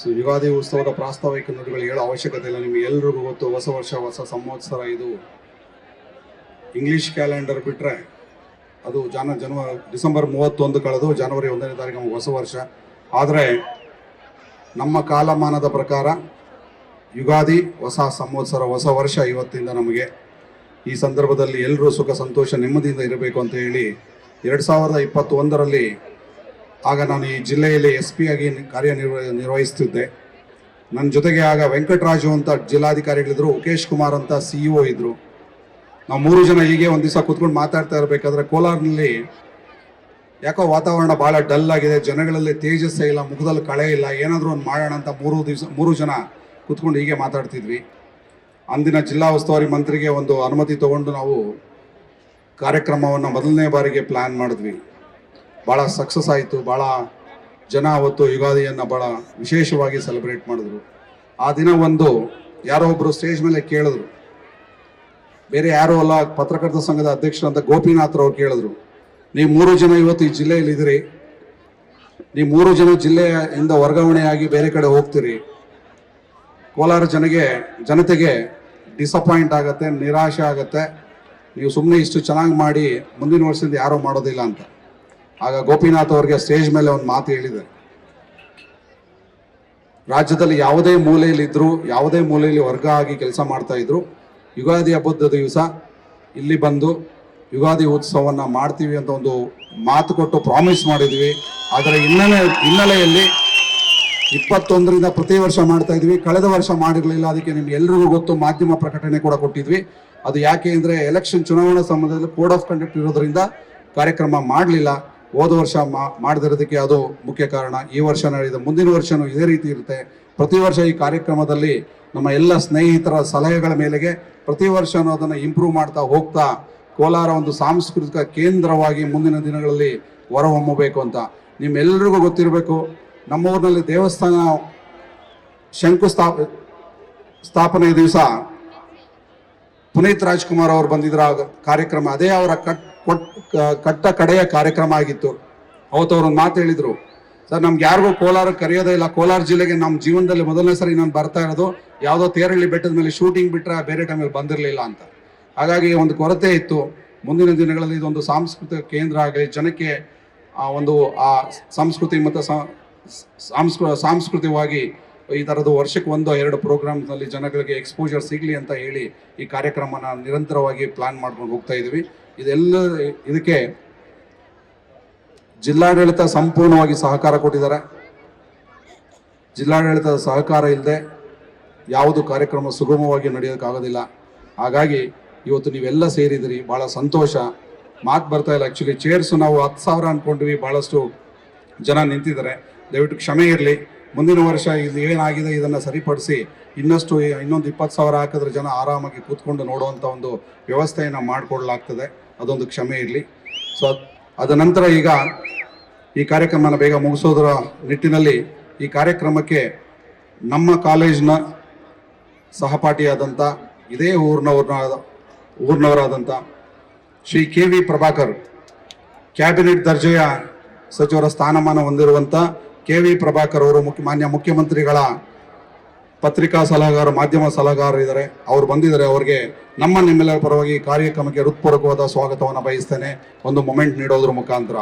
So Ugadi ಉತ್ಸವದ ಪ್ರಾಸ್ತಾವಿಕ ನುಡಿಗಳು ಹೇಳೋ ಅವಶ್ಯಕತೆ ಇಲ್ಲ. ನಿಮಗೆ ಎಲ್ರಿಗೂ ಗೊತ್ತು, ಹೊಸ ವರ್ಷ, ಹೊಸ ಸಂವತ್ಸರ ಇದು. ಇಂಗ್ಲಿಷ್ ಕ್ಯಾಲೆಂಡರ್ ಬಿಟ್ಟರೆ ಅದು ಜನ ಜನ್ಮ ಡಿಸೆಂಬರ್ ಮೂವತ್ತೊಂದು ಕಳೆದು ಜನವರಿ ಒಂದನೇ ತಾರೀಕು ನಮಗೆ ಹೊಸ ವರ್ಷ. ಆದರೆ ನಮ್ಮ ಕಾಲಮಾನದ ಪ್ರಕಾರ ಯುಗಾದಿ, ಹೊಸ ಸಂವತ್ಸರ, ಹೊಸ ವರ್ಷ ಇವತ್ತಿಂದ ನಮಗೆ ಈ ಸಂದರ್ಭದಲ್ಲಿ ಎಲ್ಲರೂ ಸುಖ, ಸಂತೋಷ, ನೆಮ್ಮದಿಯಿಂದ ಇರಬೇಕು ಅಂತ ಹೇಳಿ ಎರಡು ಸಾವಿರದ ಇಪ್ಪತ್ತೊಂದರಲ್ಲಿ ಆಗ ನಾನು ಈ ಜಿಲ್ಲೆಯಲ್ಲಿ ಎಸ್ ಪಿ ಆಗಿ ಕಾರ್ಯನಿರ್ವ, ನಿರ್ವಹಿಸ್ತಿದ್ದೆ. ನನ್ನ ಜೊತೆಗೆ ಆಗ ವೆಂಕಟರಾಜು ಅಂತ ಜಿಲ್ಲಾಧಿಕಾರಿಗಳಿದ್ರು ಮುಖೇಶ್ ಕುಮಾರ್ ಅಂತ ಸಿ ಇ ಒ ಇದ್ರು. ನಾವು ಮೂರು ಜನ ಹೀಗೆ ಒಂದು ದಿವಸ ಕೂತ್ಕೊಂಡು ಮಾತಾಡ್ತಾ ಇರಬೇಕಾದ್ರೆ ಕೋಲಾರ್ನಲ್ಲಿ ಯಾಕೋ ವಾತಾವರಣ ಭಾಳ ಡಲ್ ಆಗಿದೆ, ಜನಗಳಲ್ಲಿ ತೇಜಸ್ಸೇ ಇಲ್ಲ, ಮುಖದಲ್ಲಿ ಕಳೆ ಇಲ್ಲ, ಏನಾದರೂ ಒಂದು ಮಾಡೋಣ ಅಂತ ಮೂರು ದಿವಸ, ಮೂರು ಜನ ಕೂತ್ಕೊಂಡು ಹೀಗೆ ಮಾತಾಡ್ತಿದ್ವಿ. ಅಂದಿನ ಜಿಲ್ಲಾ ಉಸ್ತುವಾರಿ ಮಂತ್ರಿಗೆ ಒಂದು ಅನುಮತಿ ತಗೊಂಡು ನಾವು ಕಾರ್ಯಕ್ರಮವನ್ನು ಮೊದಲನೇ ಬಾರಿಗೆ ಪ್ಲ್ಯಾನ್ ಮಾಡಿದ್ವಿ. ಭಾಳ ಸಕ್ಸಸ್ ಆಯಿತು ಭಾಳ ಜನ ಅವತ್ತು ಯುಗಾದಿಯನ್ನು ಭಾಳ ವಿಶೇಷವಾಗಿ ಸೆಲೆಬ್ರೇಟ್ ಮಾಡಿದ್ರು. ಆ ದಿನ ಒಂದು ಯಾರೋ ಒಬ್ಬರು ಸ್ಟೇಜ್ ಮೇಲೆ ಕೇಳಿದ್ರು. ಬೇರೆ ಯಾರೋ ಅಲ್ಲ, ಪತ್ರಕರ್ತ ಸಂಘದ ಅಧ್ಯಕ್ಷರಂತ ಗೋಪಿನಾಥ್ರವ್ರು ಕೇಳಿದ್ರು. ನೀವು ಮೂರು ಜನ ಇವತ್ತು ಈ ಜಿಲ್ಲೆಯಲ್ಲಿ ಇದ್ದೀರಿ. ನೀವು ಮೂರು ಜನ ಜಿಲ್ಲೆಯಿಂದ ವರ್ಗಾವಣೆಯಾಗಿ ಬೇರೆ ಕಡೆ ಹೋಗ್ತೀರಿ. ಕೋಲಾರ ಜನಗೆ, ಜನತೆಗೆ ಡಿಸಪಾಯಿಂಟ್ ಆಗುತ್ತೆ, ನಿರಾಶೆ ಆಗುತ್ತೆ. ನೀವು ಸುಮ್ಮನೆ ಇಷ್ಟು ಚೆನ್ನಾಗಿ ಮಾಡಿ ಮುಂದಿನ ವರ್ಷದಿಂದ ಯಾರೂ ಮಾಡೋದಿಲ್ಲ ಅಂತ. ಆಗ ಗೋಪಿನಾಥ್ ಅವ್ರಿಗೆ ಸ್ಟೇಜ್ ಮೇಲೆ ಒಂದು ಮಾತು ಹೇಳಿದ್ದಾರೆ. ರಾಜ್ಯದಲ್ಲಿ ಯಾವುದೇ ಮೂಲೆಯಲ್ಲಿ ಇದ್ರು ಯಾವುದೇ ಮೂಲೆಯಲ್ಲಿ ವರ್ಗ ಆಗಿ ಕೆಲಸ ಮಾಡ್ತಾ ಇದ್ರು, ಯುಗಾದಿ ಹಬ್ಬದ ದಿವಸ ಇಲ್ಲಿ ಬಂದು ಯುಗಾದಿ ಉತ್ಸವವನ್ನು ಮಾಡ್ತೀವಿ ಅಂತ ಒಂದು ಮಾತು ಕೊಟ್ಟು ಪ್ರಾಮಿಸ್ ಮಾಡಿದ್ವಿ. ಅದರ ಹಿನ್ನೆಲೆ, ಹಿನ್ನೆಲೆಯಲ್ಲಿ ಇಪ್ಪತ್ತೊಂದರಿಂದ ಪ್ರತಿ ವರ್ಷ ಮಾಡ್ತಾ ಇದ್ವಿ. ಕಳೆದ ವರ್ಷ ಮಾಡಿರಲಿಲ್ಲ. ಅದಕ್ಕೆ ನಿಮ್ಗೆ ಎಲ್ರಿಗೂ ಗೊತ್ತು, ಮಾಧ್ಯಮ ಪ್ರಕಟಣೆ ಕೂಡ ಕೊಟ್ಟಿದ್ವಿ. ಅದು ಯಾಕೆ ಅಂದರೆ ಎಲೆಕ್ಷನ್ ಚುನಾವಣಾ ಸಂಬಂಧದಲ್ಲಿ ಕೋಡ್ ಆಫ್ ಕಂಡಕ್ಟ್ ಇರೋದ್ರಿಂದ ಕಾರ್ಯಕ್ರಮ ಮಾಡಲಿಲ್ಲ. ಹೋದ ವರ್ಷ ಮಾಡದಿರೋದಕ್ಕೆ ಅದು ಮುಖ್ಯ ಕಾರಣ. ಈ ವರ್ಷ ನಡೆದ ಮುಂದಿನ ವರ್ಷನೂ ಇದೇ ರೀತಿ ಇರುತ್ತೆ. ಪ್ರತಿ ವರ್ಷ ಈ ಕಾರ್ಯಕ್ರಮದಲ್ಲಿ ನಮ್ಮ ಎಲ್ಲ ಸ್ನೇಹಿತರ ಸಲಹೆಗಳ ಮೇಲೆಗೆ ಪ್ರತಿ ವರ್ಷ ಅದನ್ನು ಇಂಪ್ರೂವ್ ಮಾಡ್ತಾ ಹೋಗ್ತಾ ಕೋಲಾರ ಒಂದು ಸಾಂಸ್ಕೃತಿಕ ಕೇಂದ್ರವಾಗಿ ಮುಂದಿನ ದಿನಗಳಲ್ಲಿ ಹೊರಹೊಮ್ಮಬೇಕು ಅಂತ. ನಿಮ್ಮೆಲ್ಲರಿಗೂ ಗೊತ್ತಿರಬೇಕು ನಮ್ಮ ಊರಿನಲ್ಲಿ ದೇವಸ್ಥಾನ ಶಂಕುಸ್ಥಾ ಸ್ಥಾಪನೆ ದಿವಸ ಪುನೀತ್ ರಾಜ್ಕುಮಾರ್ ಅವರು ಬಂದಿದ್ರ ಕಾರ್ಯಕ್ರಮ, ಅದೇ ಅವರ ಕಟ್ ಕೊಟ್ ಕಟ್ಟ ಕಡೆಯ ಕಾರ್ಯಕ್ರಮ ಆಗಿತ್ತು. ಅವತ್ತು ಅವ್ರೊಂದು ಮಾತು ಹೇಳಿದ್ರು. ಸರ್, ನಮ್ಗೆ ಯಾರಿಗೂ ಕೋಲಾರ ಕರೆಯೋದೇ ಇಲ್ಲ. ಕೋಲಾರ ಜಿಲ್ಲೆಗೆ ನಮ್ಮ ಜೀವನದಲ್ಲಿ ಮೊದಲನೇ ಸರಿ ನಾನು ಬರ್ತಾ ಇರೋದು, ಯಾವುದೋ ತೇರಳ್ಳಿ ಬೆಟ್ಟದ ಮೇಲೆ ಶೂಟಿಂಗ್ ಬಿಟ್ಟರೆ ಬೇರೆ ಟೈಮಲ್ಲಿ ಬಂದಿರಲಿಲ್ಲ ಅಂತ. ಹಾಗಾಗಿ ಒಂದು ಕೊರತೆ ಇತ್ತು. ಮುಂದಿನ ದಿನಗಳಲ್ಲಿ ಇದೊಂದು ಸಾಂಸ್ಕೃತಿಕ ಕೇಂದ್ರ ಆಗಲಿ, ಜನಕ್ಕೆ ಆ ಒಂದು ಆ ಸಂಸ್ಕೃತಿ ಮತ್ತು ಸಾಂಸ್ಕೃ ಸಾಂಸ್ಕೃತಿಕವಾಗಿ ಈ ಥರದ್ದು ವರ್ಷಕ್ಕೆ ಒಂದು, ಎರಡು ಪ್ರೋಗ್ರಾಮ್ನಲ್ಲಿ ಜನಗಳಿಗೆ ಎಕ್ಸ್ಪೋಜರ್ ಸಿಗಲಿ ಅಂತ ಹೇಳಿ ಈ ಕಾರ್ಯಕ್ರಮನ ನಿರಂತರವಾಗಿ ಪ್ಲಾನ್ ಮಾಡ್ಕೊಂಡು ಹೋಗ್ತಾ ಇದ್ದೀವಿ ಇದೆಲ್ಲ ಇದಕ್ಕೆ ಜಿಲ್ಲಾಡಳಿತ ಸಂಪೂರ್ಣವಾಗಿ ಸಹಕಾರ ಕೊಟ್ಟಿದ್ದಾರೆ. ಜಿಲ್ಲಾಡಳಿತದ ಸಹಕಾರ ಇಲ್ಲದೆ ಯಾವುದು ಕಾರ್ಯಕ್ರಮ ಸುಗಮವಾಗಿ ನಡೆಯೋಕ್ಕಾಗೋದಿಲ್ಲ. ಹಾಗಾಗಿ ಇವತ್ತು ನೀವೆಲ್ಲ ಸೇರಿದಿರಿ ಭಾಳ ಸಂತೋಷ. ಮಾತು ಬರ್ತಾ ಇಲ್ಲ ಆ್ಯಕ್ಚುಲಿ ಚೇರ್ಸು ನಾವು ಹತ್ತು ಸಾವಿರ ಅಂದ್ಕೊಂಡ್ವಿ ಭಾಳಷ್ಟು ಜನ ನಿಂತಿದ್ದಾರೆ. ದಯವಿಟ್ಟು ಕ್ಷಮೆ ಇರಲಿ. ಮುಂದಿನ ವರ್ಷ ಇದು ಏನಾಗಿದೆ ಇದನ್ನು ಸರಿಪಡಿಸಿ ಇನ್ನಷ್ಟು ಇನ್ನೊಂದು ಇಪ್ಪತ್ತು ಸಾವಿರ ಹಾಕಿದ್ರೆ ಜನ ಆರಾಮಾಗಿ ಕೂತ್ಕೊಂಡು ನೋಡುವಂಥ ಒಂದು ವ್ಯವಸ್ಥೆಯನ್ನು ಮಾಡಿಕೊಡ್ಲಾಗ್ತದೆ. ಅದೊಂದು ಕ್ಷಮೆ ಇರಲಿ. ಸೊ ಅದ ನಂತರ ಈಗ ಈ ಕಾರ್ಯಕ್ರಮನ ಬೇಗ ಮುಗಿಸೋದರ ನಿಟ್ಟಿನಲ್ಲಿ ಈ ಕಾರ್ಯಕ್ರಮಕ್ಕೆ ನಮ್ಮ ಕಾಲೇಜಿನ ಸಹಪಾಠಿಯಾದಂಥ ಇದೇ ಊರಿನವ್ರನ್ನ ಊರಿನವರಾದಂಥ Shri K V Prabhakar, cabinet ದರ್ಜೆಯ ಸಚಿವರ ಸ್ಥಾನಮಾನ ಹೊಂದಿರುವಂಥ ಕೆ ವಿ ಪ್ರಭಾಕರ್ ಅವರು ಮುಖ್ಯ, ಮಾನ್ಯ ಮುಖ್ಯಮಂತ್ರಿಗಳ ಪತ್ರಿಕಾ ಸಲಹೆಗಾರ, ಮಾಧ್ಯಮ ಸಲಹೆಗಾರರು ಇದ್ದಾರೆ. ಅವರು ಬಂದಿದ್ದಾರೆ. ಅವ್ರಿಗೆ ನಮ್ಮ ನಿಮ್ಮೆಲ್ಲರ ಪರವಾಗಿ ಕಾರ್ಯಕ್ರಮಕ್ಕೆ ಹೃತ್ಪೂರ್ವಕವಾದ ಸ್ವಾಗತವನ್ನು ಬಯಸ್ತೇನೆ. ಒಂದು ಮೊಮೆಂಟ್ ನೀಡೋದ್ರ ಮುಖಾಂತರ.